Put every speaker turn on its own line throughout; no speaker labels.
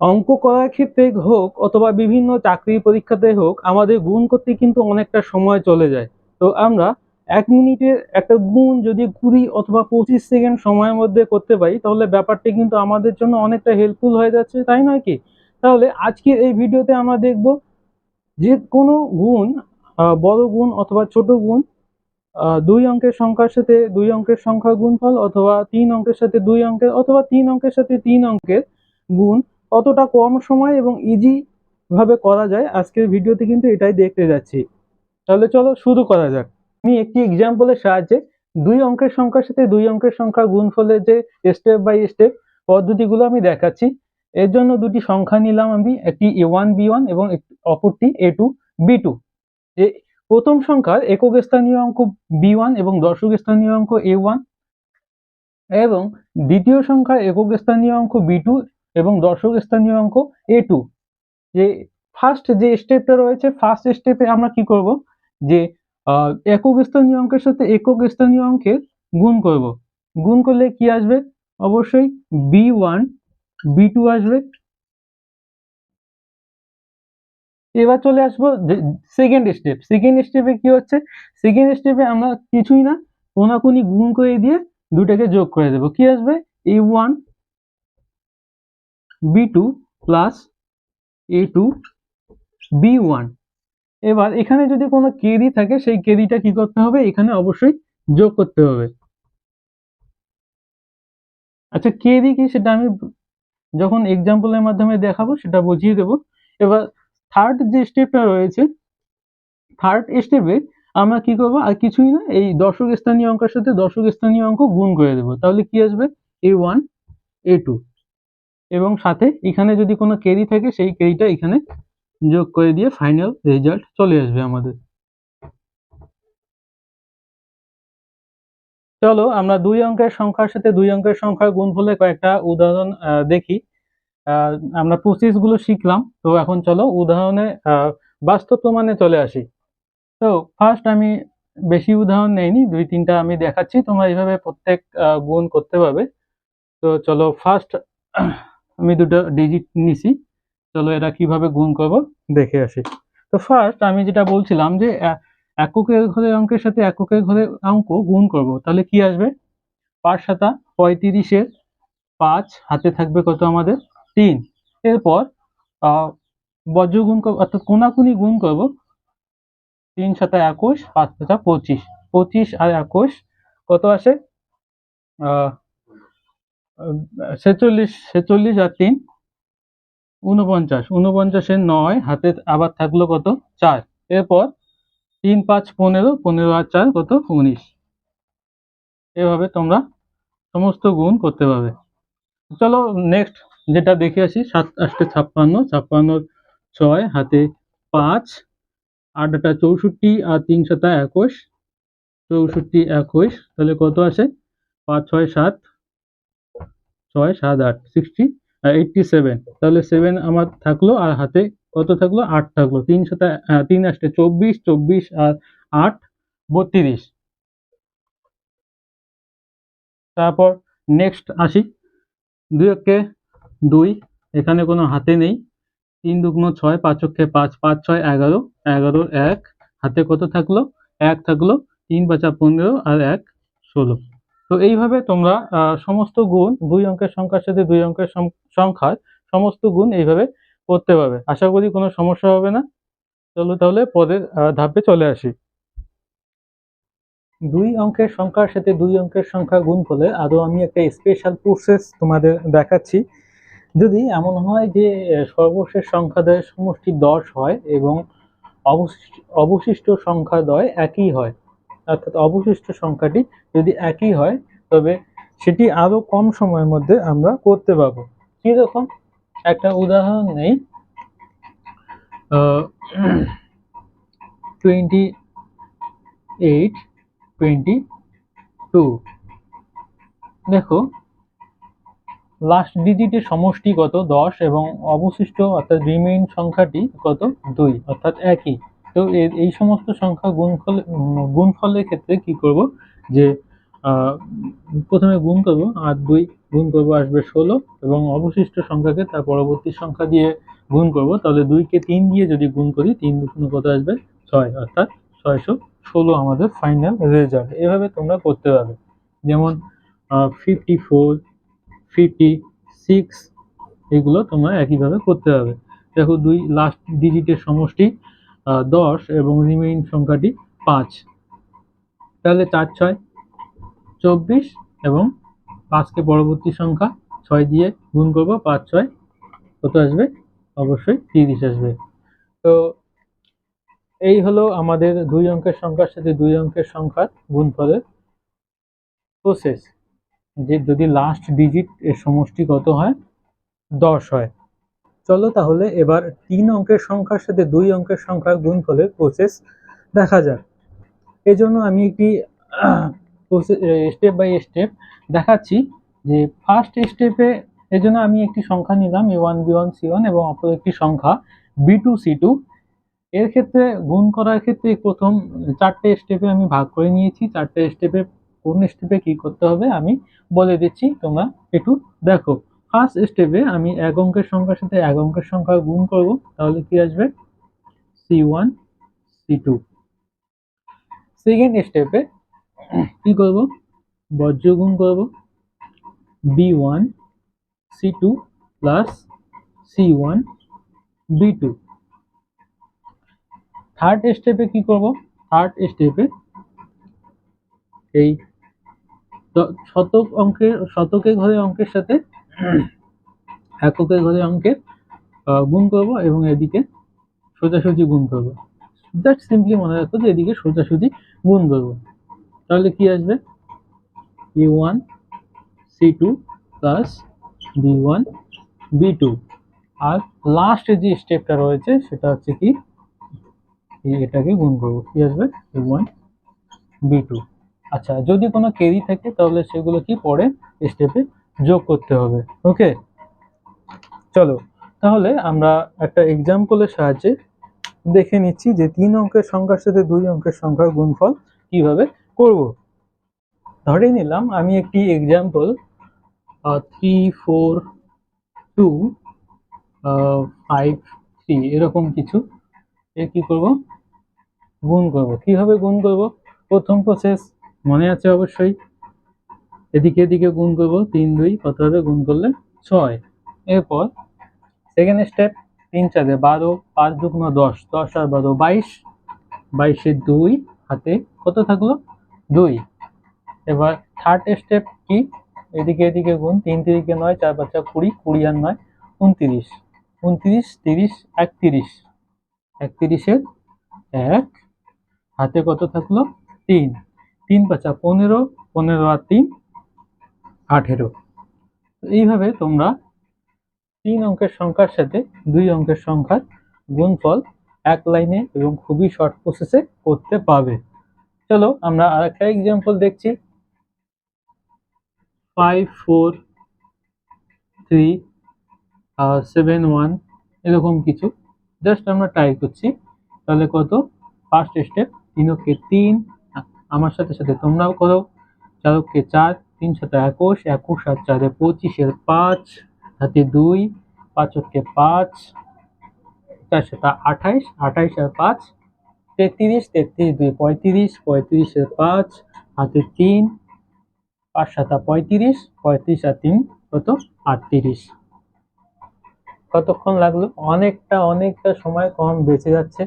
অঙ্ক করার ক্ষেত্রে হোক অথবা বিভিন্ন চাকরি পরীক্ষাতে হোক, আমাদের গুণ করতে কিন্তু অনেকটা সময় চলে যায়। তো আমরা এক মিনিটের একটা গুণ যদি কুড়ি অথবা পঁচিশ সেকেন্ড সময়ের মধ্যে করতে পারি, তাহলে ব্যাপারটি কিন্তু আমাদের জন্য অনেকটা হেল্পফুল হয়ে যাচ্ছে, তাই নয় কি? তাহলে আজকের এই ভিডিওতে আমরা দেখব যে কোনো গুণ বড় গুণ অথবা ছোট গুণ দুই অঙ্কের সংখ্যার সাথে দুই অঙ্কের সংখ্যার গুণফল অথবা তিন অঙ্কের সাথে দুই অঙ্কের অথবা তিন অঙ্কের সাথে তিন অঙ্কের গুণ কতটা কম সময় এবং ইজি ভাবে করা যায়। আজকের ভিডিওতে কিন্তু এটাই দেখতে যাচ্ছি। তাহলে চলো শুরু করা যাক। আমি একটি এক্সাম্পলের সাহায্যে দুই অঙ্কের সংখ্যার সাথে দুই অঙ্কের সংখ্যা গুণফলের যে স্টেপ বাই স্টেপ পদ্ধতিগুলো আমি দেখাচ্ছি, এর জন্য দুটি সংখ্যা নিলাম আমি, একটি এ ওয়ান বি ওয়ান এবং অপরটি এ টু বি টু যে প্রথম সংখ্যার একক স্থানীয় অঙ্ক বি ওয়ান এবং দশক স্থানীয় অঙ্ক এ ওয়ান এবং দ্বিতীয় সংখ্যার একক স্থানীয় অঙ্ক বি টু এবং দর্শক স্থানীয় অঙ্ক এ টু যে ফার্স্ট যে স্টেপটা রয়েছে ফার্স্ট স্টেপে আমরা কি করব? যে একক স্থানীয় অঙ্কের সাথে একক স্থানীয় অঙ্কের গুণ করব। গুণ করলে কি আসবে? অবশ্যই বি ওয়ান বি টু আসবে। এবার চলে আসব সেকেন্ড স্টেপ সেকেন্ড স্টেপে কি হচ্ছে? সেকেন্ড স্টেপে আমরা কিছুই না, কোনাকুনি গুণ করে দিয়ে দুটাকে যোগ করে দেবো। কি আসবে? A one B two plus A two B one এবার এখানে যদি কোনো কেরি থাকে, সেই কেরিটা কি করতে হবে? এখানে অবশ্যই যোগ করতে হবে। আচ্ছা কেরি কি সেটা আমি যখন এক্সাম্পলের মাধ্যমে দেখাবো, সেটা বুঝিয়ে দেবো। এবার থার্ড যে স্টেপটা রয়েছে থার্ড স্টেপে আমরা কি করব? আর কিছুই না, এই দশক স্থানীয় অঙ্কের সাথে দশক স্থানীয় অঙ্ক গুণ করে দেবো। তাহলে কি আসবে? এ ওয়ান এ টু এবং সাথে এখানে যদি কোনো কেরি থাকে, সেই কেরিটা এখানে যোগ করে দিয়ে ফাইনাল রেজাল্ট চলে আসবে আমাদের। চলো আমরা দুই অঙ্কের সংখ্যার সাথে দুই অঙ্কের সংখ্যার গুণফলের কয়েকটা উদাহরণ দেখি। আমরা প্রসেসগুলো শিখলাম, তো এখন চলো উদাহরণে বাস্তব প্রমাণে চলে আসি। তো ফার্স্ট আমি বেশি উদাহরণ নেইনি, দুই তিনটা আমি দেখাচ্ছি, তোমরা এইভাবে প্রত্যেক গুণ করতে পারবে। তো চলো ফার্স্ট আমি দুটো ডিজিট নিছি। চলো এরা কীভাবে গুণ করব দেখে আসি। তো ফার্স্ট আমি যেটা বলছিলাম যে এককের ঘরের অঙ্কের সাথে এককের ঘরের অঙ্ক গুণ করব, তাহলে কি আসবে? পাঁচ সাতা পঁয়ত্রিশের পাঁচ হাতে থাকবে কত আমাদের? তিন। এরপর বজ্র গুণ করব, অর্থাৎ কোনাকুনি গুণ করব, তিন সাতা একুশ, পাঁচ সাতা পঁচিশ। পঁচিশ আর একুশ কত আসে? ছেচল্লিশ ছেচল্লিশ আর তিন উনপঞ্চাশ উনপঞ্চাশের নয়, হাতে আবার থাকল কত? চার। এরপর তিন, পাঁচ, পনেরো পনেরো আর চার কত? উনিশ। এভাবে তোমরা সমস্ত গুণ করতে পারবে। চলো নেক্সট যেটা দেখে আসি, সাত আটটে ছাপ্পান্ন ছাপ্পান্ন, ছয়, হাতে পাঁচ, আট, আটা চৌষট্টি আর তিন, সাতা একুশ। চৌষট্টি, একুশ, তাহলে কত আসে? পাঁচ, ছয়, সাত। ছয়, সাত, আট সিক্সটি এইটটি সেভেন তাহলে সেভেন আমার থাকল আর হাতে কত থাকল? আট থাকল। তিন সাথে তিন আসতে চব্বিশ চব্বিশ আর আট, বত্রিশ। তারপর নেক্সট আসি। দুই অক্ষে দুই, এখানে কোনো হাতে নেই। তিন দুগুণ ছয়, পাঁচ অক্ষে পাঁচ পাঁচ ছয়, এগারো এগারো, এক। হাতে কত থাকল? এক থাকল। তিন পাঁচা পনেরো আর এক, ষোলো। তো এইভাবে তোমরা সমস্ত গুণ, দুই অঙ্কের সংখ্যার সাথে দুই অঙ্কের সংখ্যার সমস্ত গুণ এইভাবে করতে পারবে। আশা করি কোনো সমস্যা হবে না। চলো তাহলে পরের ধাপে চলে আসি। দুই অঙ্কের সংখ্যার সাথে দুই অঙ্কের সংখ্যা গুণ করলে আরও আমি একটা স্পেশাল প্রসেস তোমাদের দেখাচ্ছি। যদি এমন হয় যে সর্বশেষ সংখ্যাদ্বয়ের সমষ্টি দশ হয় এবং অবশিষ্ট অবশিষ্ট সংখ্যাদ্বয় একই হয় অর্থাৎ অবশিষ্ট সংখ্যাটি যদি একই হয়, তবে সেটি আরও কম সময়ের মধ্যে আমরা করতে পারব। কীরকম একটা উদাহরণ নেই। টোয়েন্টি এইট টোয়েন্টি টু দেখো লাস্ট ডিজিটের সমষ্টি কত? দশ এবং অবশিষ্ট অর্থাৎ রিমেইন সংখ্যাটি কত? দুই, অর্থাৎ একই। তো এই সমস্ত সংখ্যা গুণফল গুণফলের ক্ষেত্রে কি করব? যে প্রথমে গুণ করব আর দুই, গুণ করব আসবে ষোলো এবং অবশিষ্ট সংখ্যাকে তার পরবর্তী সংখ্যা দিয়ে গুণ করব। তাহলে দুইকে তিন দিয়ে যদি গুণ করি, তিন দুগুণ কত আসবে? ছয়, অর্থাৎ ছয়শো ষোলো আমাদের ফাইনাল রেজাল্ট এভাবে তোমরা করতে পারবে। যেমন ফিফটি ফোর ফিফটি সিক্স এগুলো তোমরা একইভাবে করতে হবে দেখো দুই লাস্ট ডিজিটের সমষ্টি দশ এবং রিমেইন সংখ্যাটি পাঁচ। তাহলে চার, ছয়, চব্বিশ এবং পাঁচকে পরবর্তী সংখ্যা ছয় দিয়ে গুণ করব, পাঁচ, ছয়, কত আসবে? অবশ্যই তিরিশ আসবে। তো এই হলো আমাদের দুই অঙ্কের সংখ্যার সাথে দুই অঙ্কের সংখ্যার গুণফলের প্রসেস যে যদি লাস্ট ডিজিট এর সমষ্টি কত হয়? দশ হয়। চলো তাহলে এবার তিন অঙ্কের সংখ্যার সাথে দুই অঙ্কের সংখ্যার গুণফলের প্রসেস দেখা যাক। এজন্য আমি একটি স্টেপ বাই স্টেপ দেখাচ্ছি যে ফার্স্ট স্টেপে এজন্য আমি একটি সংখ্যা নিলাম A one B one C one এবং অপর একটি সংখ্যা বি টু সি টু এর ক্ষেত্রে গুণ করার ক্ষেত্রে প্রথম চারটে স্টেপে আমি ভাগ করে নিয়েছি। চারটে স্টেপে কোন স্টেপে কি করতে হবে আমি বলে দিচ্ছি। তোমরা একটু দেখো। ফার্স্ট স্টেপে আমি এক অঙ্কের সংখ্যার সাথে এক অঙ্কের সংখ্যা গুণ করব, তাহলে কি আসবে? C one C two second স্টেপে কি করব? বজ্র গুণ করব। B one C two plus C one B two third স্টেপে কি করব? থার্ড স্টেপে এই শতক অঙ্কের শতকের ঘরে অঙ্কের সাথে এককের ঘরে অঙ্কের গুণ করব এবং এদিকে সোজাসুজি গুণ করব। জাস্ট সিম্পলি মনে রাখো যে এদিকে সোজাসুজি গুণ করব। তাহলে কি আসবে? B one C two plus B one B two আর লাস্ট যে স্টেপটা রয়েছে সেটা হচ্ছে কি? এটাকে গুণ করব। কি আসবে? বি ওয়ান বি টু আচ্ছা যদি কোনো কেরি থাকে তাহলে সেগুলো কি পরে স্টেপে যোগ করতে হবে ওকে চলো, তাহলে আমরা একটা এক্সাম্পলের সাহায্যে দেখে নিচ্ছি যে তিন অঙ্কের সংখ্যার সাথে দুই অঙ্কের সংখ্যার গুণফল কীভাবে করব। ধরে নিলাম আমি একটি example three four two five three এরকম কিছু এ কি করব? গুণ করব। কীভাবে গুণ করব? প্রথম প্রসেস মনে আছে অবশ্যই। এদিকে এদিকে গুণ করব, তিন, দুই কত হবে গুণ করলে ছয়। এরপর সেকেন্ড স্টেপ তিন চারে বারো, পাঁচ দুগুণ দশ দশ আর বারো বাইশ, বাইশে দুই, হাতে কত থাকল? দুই। এবার থার্ড স্টেপ কি? এদিকে এদিকে গুণ, তিন তিরিকে নয়, চার পাঁচা কুড়ি কুড়ি আর নয়, উনত্রিশ। উনত্রিশ, তিরিশ, একত্রিশ। একত্রিশের এক। হাতে কত থাকল? তিন। তিন পাঁচা পনেরো পনেরো আর তিন আঠেরো। এইভাবে তোমরা তিন অঙ্কের সংখ্যার সাথে দুই অঙ্কের সংখ্যার গুণফল এক লাইনে এবং খুবই শর্ট প্রসেসে করতে পারবে। চলো আমরা আর একটা এক্সাম্পল দেখছি five four three seven one এরকম কিছু। জাস্ট আমরা ট্রাই করছি। তাহলে কত? ফার্স্ট স্টেপ তিনকে তিন। আমার সাথে সাথে তোমরাও করো। চারককে চার। তিন সাথে একুশ একুশ আর চারে পঁচিশের পাঁচ হাতে দুই পাঁচককে পাঁচ চার সাথে আঠাইশ আঠাইশ আর পাঁচ, তেত্রিশ তেত্রিশ দুই পঁয়ত্রিশ পঁয়ত্রিশের পাঁচ, হাতে তিন পাঁচ সাতা পঁয়ত্রিশ পঁয়ত্রিশ আর তিন কত? আটত্রিশ। কতক্ষণ লাগল? অনেকটা অনেকটা সময় কম বেঁচে যাচ্ছে।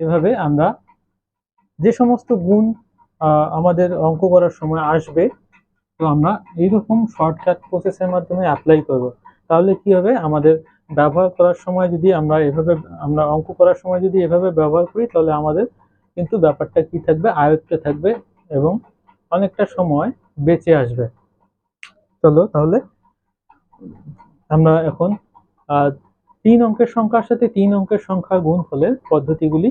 এভাবে আমরা যে সমস্ত গুণ আমাদের অঙ্ক করার সময় আসবে তো আমরা এইরকম শর্টকাট প্রসেসের মাধ্যমে অ্যাপ্লাই করব। তাহলে কি হবে? আমাদের ব্যবহার করার সময় যদি আমরা এভাবে, আমরা অঙ্ক করার সময় যদি এভাবে ব্যবহার করি, তাহলে আমাদের কিন্তু ব্যাপারটা কি থাকবে? আয়ত্তে থাকবে এবং অনেকটা সময় বেঁচে আসবে। চলো তাহলে আমরা এখন তিন অঙ্কের সংখ্যার সাথে তিন অঙ্কের সংখ্যার গুণফলের পদ্ধতিগুলি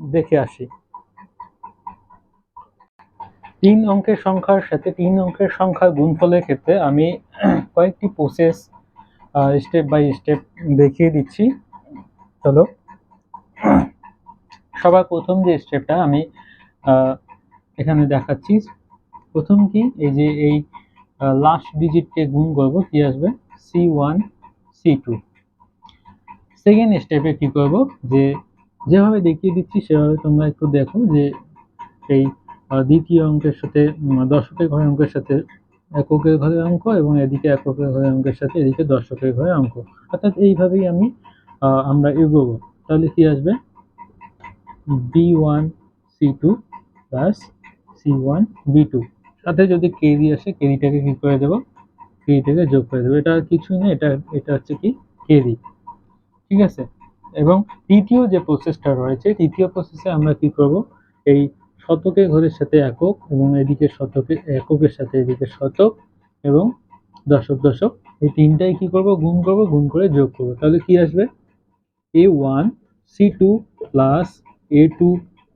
দেখে আসি। তিন অঙ্কের সংখ্যার সাথে তিন অঙ্কের সংখ্যার গুণফলের ক্ষেত্রে আমি কয়েকটি প্রসেস স্টেপ বাই স্টেপ দেখিয়ে দিচ্ছি। চলো। সবার প্রথম যে স্টেপটা আমি এখানে দেখাচ্ছি। প্রথম কি? এই যে এই লাস্ট ডিজিটকে গুণ করব, কি আসবে? C one C two second স্টেপে কি করব? যে, যেভাবে দেখিয়ে দিচ্ছি, সেভাবে তোমরা একটু দেখো যে এই দ্বিতীয় অঙ্কের সাথে দশকের ঘরের অঙ্কের সাথে এককের ঘরে অঙ্ক এবং এদিকে এককের ঘরে অঙ্কের সাথে এদিকে দশকের ঘরে অঙ্ক। অর্থাৎ এইভাবেই আমি আমরা এগোবো। তাহলে কি আসবে? B one, C two plus C one, B two. সাথে যদি কেরি আসে কেরিটাকে কি করে দেবো? কেরিটাকে যোগ করে দেবো। এটা কিছুই না এটা এটা হচ্ছে কি? কেরি ঠিক আছে? এবং তৃতীয় যে প্রসেসটা রয়েছে, তৃতীয় প্রসেসে আমরা কি করব? এই শতকের ঘরের সাথে একক এবং এদিকে শতকে, এককের সাথে এদিকে শতক এবং দশক দশক। এই তিনটাই কি করব? গুণ করব, গুণ করে যোগ করব। তাহলে কি আসবে? A one C two plus A two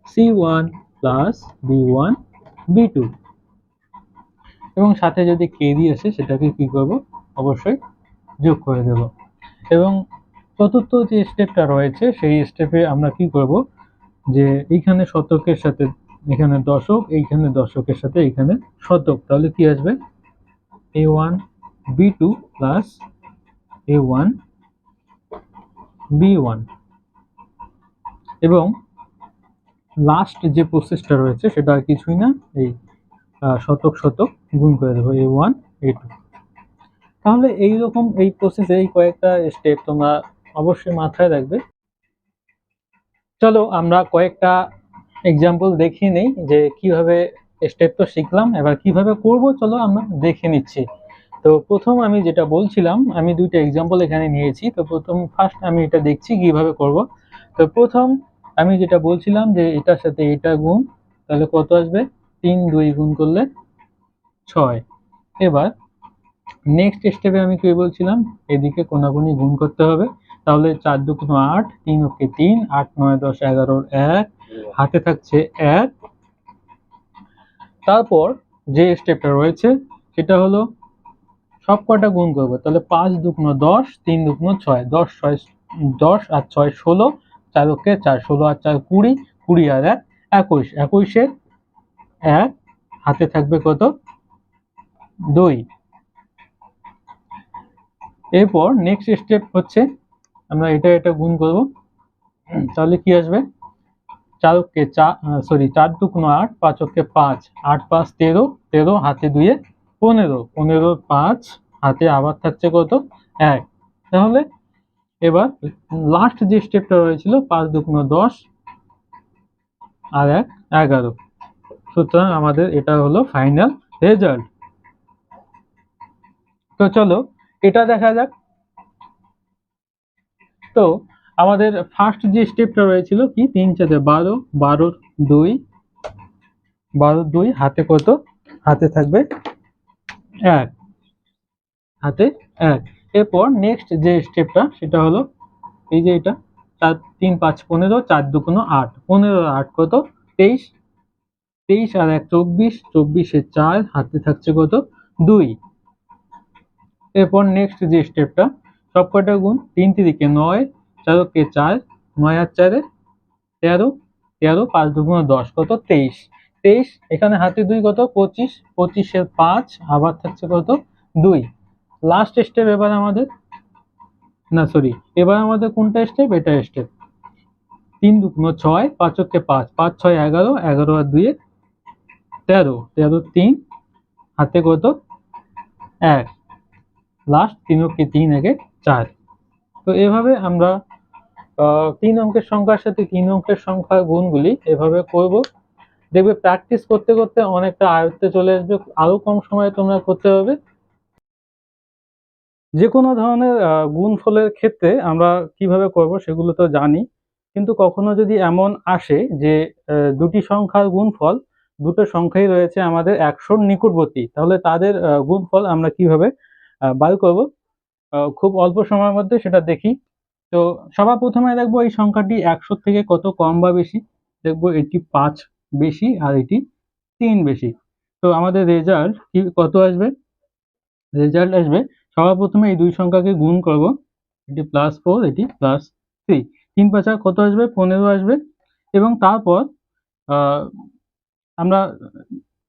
C one plus B one B two এবং সাথে যদি কেরি আসে, সেটাকে কি করব? অবশ্যই যোগ করে দেব। এবং চতুর্থ যে স্টেপটা রয়েছে, সেই স্টেপে আমরা কি করব? যে এইখানে শতকের সাথে এখানে দশক, এইখানে দশকের সাথে এইখানে শতক। তাহলে কি আসবে? A one B two plus A one B one এবং লাস্ট যে প্রসেসটা রয়েছে, সেটা আর কিছুই না, এই শতক শতক গুণ করে দেবো এ ওয়ান এ টু তাহলে এইরকম এই প্রসেসে এই কয়েকটা স্টেপ তোমরা অবশ্যই মাথায় রাখবে। চলো আমরা কয়েকটা এক্সাম্পল দেখিয়ে নেই যে কীভাবে স্টেপ তো শিখলাম, এবার কীভাবে করব চলো আমরা দেখে নিচ্ছি। তো প্রথম আমি যেটা বলছিলাম, আমি দুইটা এক্সাম্পল এখানে নিয়েছি। তো প্রথম ফার্স্ট আমি এটা দেখছি কীভাবে করব। তো প্রথম আমি যেটা বলছিলাম যে এটার সাথে এটা গুণ, তাহলে কত আসবে? তিন দুই গুণ করলে ছয়। এবার নেক্সট স্টেপে আমি কি বলছিলাম? এদিকে কোনাগুনি গুণ করতে হবে। তাহলে চার দু কোনো আট, তিন ওকে তিন, আট, নয়, দশ, এগারোর এক হাতে থাকছে এক। তারপর যে স্টেপটা রয়েছে, সেটা হলো সব কটা গুণ করব? তাহলে পাঁচ দুগুণ দশ, তিন দুগুণ ছয়। দশ ছয়, দশ আর ছয় ষোলো, চার ওকে চার ষোলো আর চার কুড়ি কুড়ি আর এক, একুশ। একুশে এক, হাতে থাকবে কত? দুই। এরপর নেক্সট স্টেপ হচ্ছে, আমরা এটা এটা গুণ করব। তাহলে কি আসবে? চার ওকে চার সরি চার দুগুণ আট পাঁচ ওকে পাঁচ, আট পাঁচ তেরো তেরো হাতে দুয়ে পনেরো পনেরো পাঁচ হাতে আবার থাকছে কত? এক। তাহলে এবার লাস্ট যে স্টেপটা রয়েছিল, পাঁচ দুগুণ দশ আর এক, এগারো। সুতরাং আমাদের এটা হলো ফাইনাল রেজাল্ট তো চলো, এটা দেখা যাক। তো আমাদের ফার্স্ট যে স্টেপটা রয়েছিল কি? তিন চারে বারো, বারোর দুই বারোর দুই হাতে কত? হাতে থাকবে এক। হাতে এক। এরপর নেক্সট যে স্টেপটা সেটা হলো এই যে এটা, চার, তিন, পাঁচ, পনেরো, চার দুগুণ আট। পনেরো, আট, কত? তেইশ। তেইশ আর এক, চব্বিশ। চব্বিশে চার, হাতে থাকছে কত? দুই। এরপর নেক্সট যে স্টেপটা সব কটা গুণ তিন তিরিকে নয় চারকে চার, নয় আর চারে তেরো তেরো পাঁচ দুগুণ দশ, কত? তেইশ। তেইশ, এখানে হাতে দুই, কত? পঁচিশ, পঁচিশের পাঁচ, আবার থাকছে কত? দুই। লাস্ট স্টেপ এবার আমাদের, না সরি এবার আমাদের কোনটা স্টেপ এটা স্টেপ তিন দুগুণ ছয় পাঁচকে পাঁচ পাঁচ ছয় এগারো এগারো আর দুয়ে তেরো। তেরো তিন, হাতে কত? এক। লাস্ট তিন অঙ্কে তিন, একে চার। তো এভাবে আমরা তিন অঙ্কের সংখ্যার সাথে তিন অঙ্কের সংখ্যার গুণগুলি এভাবে করব। দেখবে প্র্যাকটিস করতে করতে অনেকটা আয়ত্তে চলে আসবে, আরও কম সময়ে তোমরা করতে হবে যে কোনো ধরনের গুণফলের ক্ষেত্রে আমরা কীভাবে করব সেগুলো তো জানি, কিন্তু কখনো যদি এমন আসে যে দুটি সংখ্যার গুণফল, দুটো সংখ্যাই রয়েছে আমাদের একশোর নিকটবর্তী, তাহলে তাদের গুণফল আমরা কীভাবে বার করব? খুব অল্প সময়ের মধ্যে সেটা দেখি। তো সবার প্রথমে দেখব এই সংখ্যাটি একশো থেকে কত কম বা বেশি? দেখব এটি পাঁচ বেশি আর এটি তিন বেশি। তো আমাদের রেজাল্ট কি, কত আসবে? রেজাল্ট আসবে, সবার প্রথমে এই দুই সংখ্যাকে গুণ করব। এটি প্লাস ফোর এটি প্লাস থ্রি তিন পাঁচা কত আসবে? পনেরো আসবে। এবং তারপর আমরা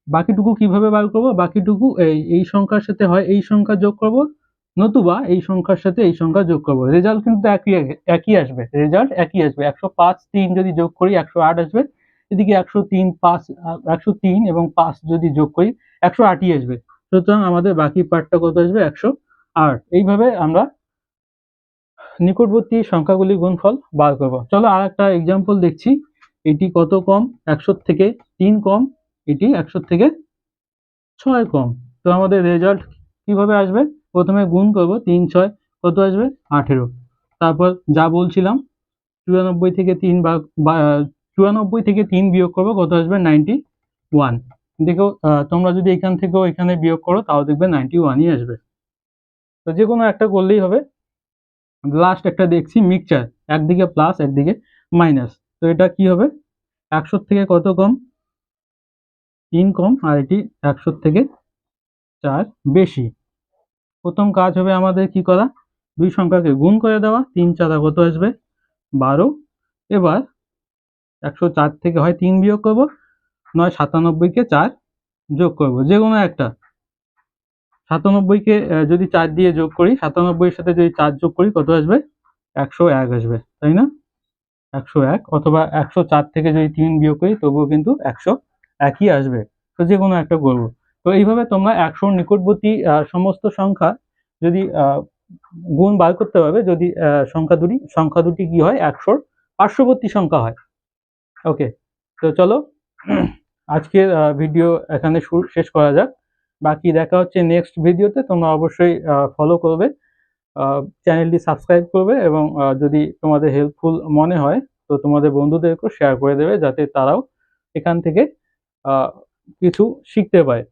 বাকিটুকু কীভাবে বার করব? বাকিটুকু এই এই সংখ্যার সাথে হয় এই সংখ্যা যোগ করব। নতুবা এই সংখ্যার সাথে এই সংখ্যা যোগ করব। রেজাল্ট কিন্তু একই একই আসবে। রেজাল্ট একই আসবে। একশো পাঁচ তিন যদি যোগ করি, একশো আট আসবে। এদিকে একশো তিন পাঁচ, একশো তিন এবং পাঁচ যদি যোগ করি, একশো আটই আসবে। সুতরাং আমাদের বাকি পার্টটা কত আসবে? একশো আট। এইভাবে আমরা নিকটবর্তী সংখ্যাগুলির গুণফল বার করব। চলো আর একটা এক্সাম্পল দেখছি। এটি কত কম? একশো থেকে তিন কম। এটি একশো থেকে ছয় কম। তো আমাদের রেজাল্ট কীভাবে আসবে? প্রথমে গুণ করব তিন ছয়, কত আসবে? আঠেরো। তারপর যা বলছিলাম, চুরানব্বই থেকে তিন বা চুরানব্বই থেকে তিন বিয়োগ করব, কত আসবে? নাইনটি ওয়ান দেখো তোমরা যদি এখান থেকেও এখানে বিয়োগ করো, তাও দেখবে নাইনটি ওয়ানই আসবে। তো যে কোনো একটা করলেই হবে। লাস্ট একটা দেখছি মিক্সচার একদিকে প্লাস একদিকে মাইনাস তো এটা কি হবে? একশোর থেকে কত কম? তিন কম, আর এটি একশোর থেকে চার বেশি। প্রথম কাজ হবে আমাদের কি করা? দুই সংখ্যাকে গুণ করে দেওয়া, তিন চারা কত আসবে? বারো। এবার একশো চার থেকে হয় তিন বিয়োগ করব, নয় সাতানব্বইকে চার যোগ করব যে কোনো একটা। সাতানব্বইকে যদি চার দিয়ে যোগ করি, সাতানব্বইয়ের সাথে যদি চার যোগ করি, কত আসবে? একশো এক আসবে, তাই না? একশো এক, অথবা একশো চার থেকে যদি তিন বিয়োগ করি, তবুও কিন্তু একশো একই আসবে। তো যে কোনো একটা করব। তো এইভাবে তোমরা একশোর নিকটবর্তী সমস্ত সংখ্যা যদি গুণ বার করতে পারবে, যদি সংখ্যা দুটি সংখ্যা দুটি কি হয়? একশোর পার্শ্ববর্তী সংখ্যা হয়। ওকে তো চলো, আজকের ভিডিও এখানে শেষ করা যাক। বাকি দেখা হচ্ছে নেক্সট ভিডিওতে তোমরা অবশ্যই ফলো করবে চ্যানেলটি সাবস্ক্রাইব করবে এবং যদি তোমাদের হেল্পফুল মনে হয়, তো তোমাদের বন্ধুদেরকেও শেয়ার করে দেবে, যাতে তারাও এখান থেকে কিছু শিখতে পায়